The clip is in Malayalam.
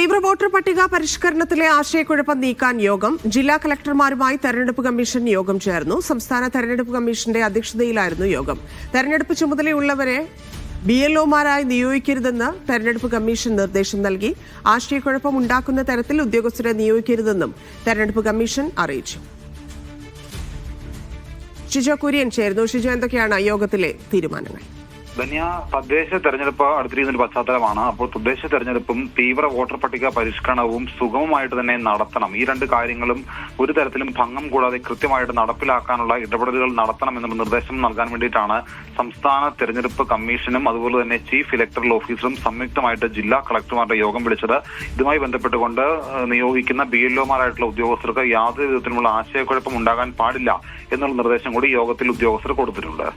തീവ്ര വോട്ടർ പട്ടിക പരിഷ്കരണത്തിലെ ആശയക്കുഴപ്പം നീക്കാൻ യോഗം ജില്ലാ കലക്ടർമാരുമായി തെരഞ്ഞെടുപ്പ് കമ്മീഷൻ യോഗം ചേർന്നു. സംസ്ഥാന തെരഞ്ഞെടുപ്പ് കമ്മീഷന്റെ അധ്യക്ഷതയിലായിരുന്നു യോഗം. തെരഞ്ഞെടുപ്പ് ചുമതലയുള്ളവരെ ബി എൽ ഒമാരായി നിയോഗിക്കരുതെന്ന് തെരഞ്ഞെടുപ്പ് കമ്മീഷൻ നിർദ്ദേശം നൽകി. ആശയക്കുഴപ്പം ഉണ്ടാക്കുന്ന തരത്തിൽ ഉദ്യോഗസ്ഥരെ നിയോഗിക്കരുതെന്നും തെരഞ്ഞെടുപ്പ് കമ്മീഷൻ അറിയിച്ചു. ഷിജോ കുര്യൻ ചേരുന്നു. ഷിജോ എന്തൊക്കെയാണ് യോഗത്തിലെ തീരുമാനങ്ങൾ? ധന്യ തദ്ദേശ തെരഞ്ഞെടുപ്പ് അടുത്തിരിക്കുന്ന പശ്ചാത്തലമാണ്. അപ്പോൾ തദ്ദേശ തെരഞ്ഞെടുപ്പും തീവ്ര വോട്ടർ പട്ടിക പരിഷ്കരണവും സുഗമമായിട്ട് തന്നെ നടത്തണം. ഈ രണ്ട് കാര്യങ്ങളും ഒരു തരത്തിലും ഭംഗം കൂടാതെ കൃത്യമായിട്ട് നടപ്പിലാക്കാനുള്ള ഇടപെടലുകൾ നടത്തണം എന്നുള്ള നിർദ്ദേശം നൽകാൻ വേണ്ടിയിട്ടാണ് സംസ്ഥാന തെരഞ്ഞെടുപ്പ് കമ്മീഷനും അതുപോലെ തന്നെ ചീഫ് ഇലക്ടറൽ ഓഫീസറും സംയുക്തമായിട്ട് ജില്ലാ കളക്ടർമാരുടെ യോഗം വിളിച്ചത്. ഇതുമായി ബന്ധപ്പെട്ടുകൊണ്ട് നിയോഗിക്കുന്ന ബി എൽ ഒമാരായിട്ടുള്ള ഉദ്യോഗസ്ഥർക്ക് യാതൊരു വിധത്തിലുമുള്ള ആശയക്കുഴപ്പം ഉണ്ടാകാൻ പാടില്ല എന്നുള്ള നിർദ്ദേശം കൂടി യോഗത്തിൽ ഉദ്യോഗസ്ഥർ കൊടുത്തിട്ടുണ്ട്.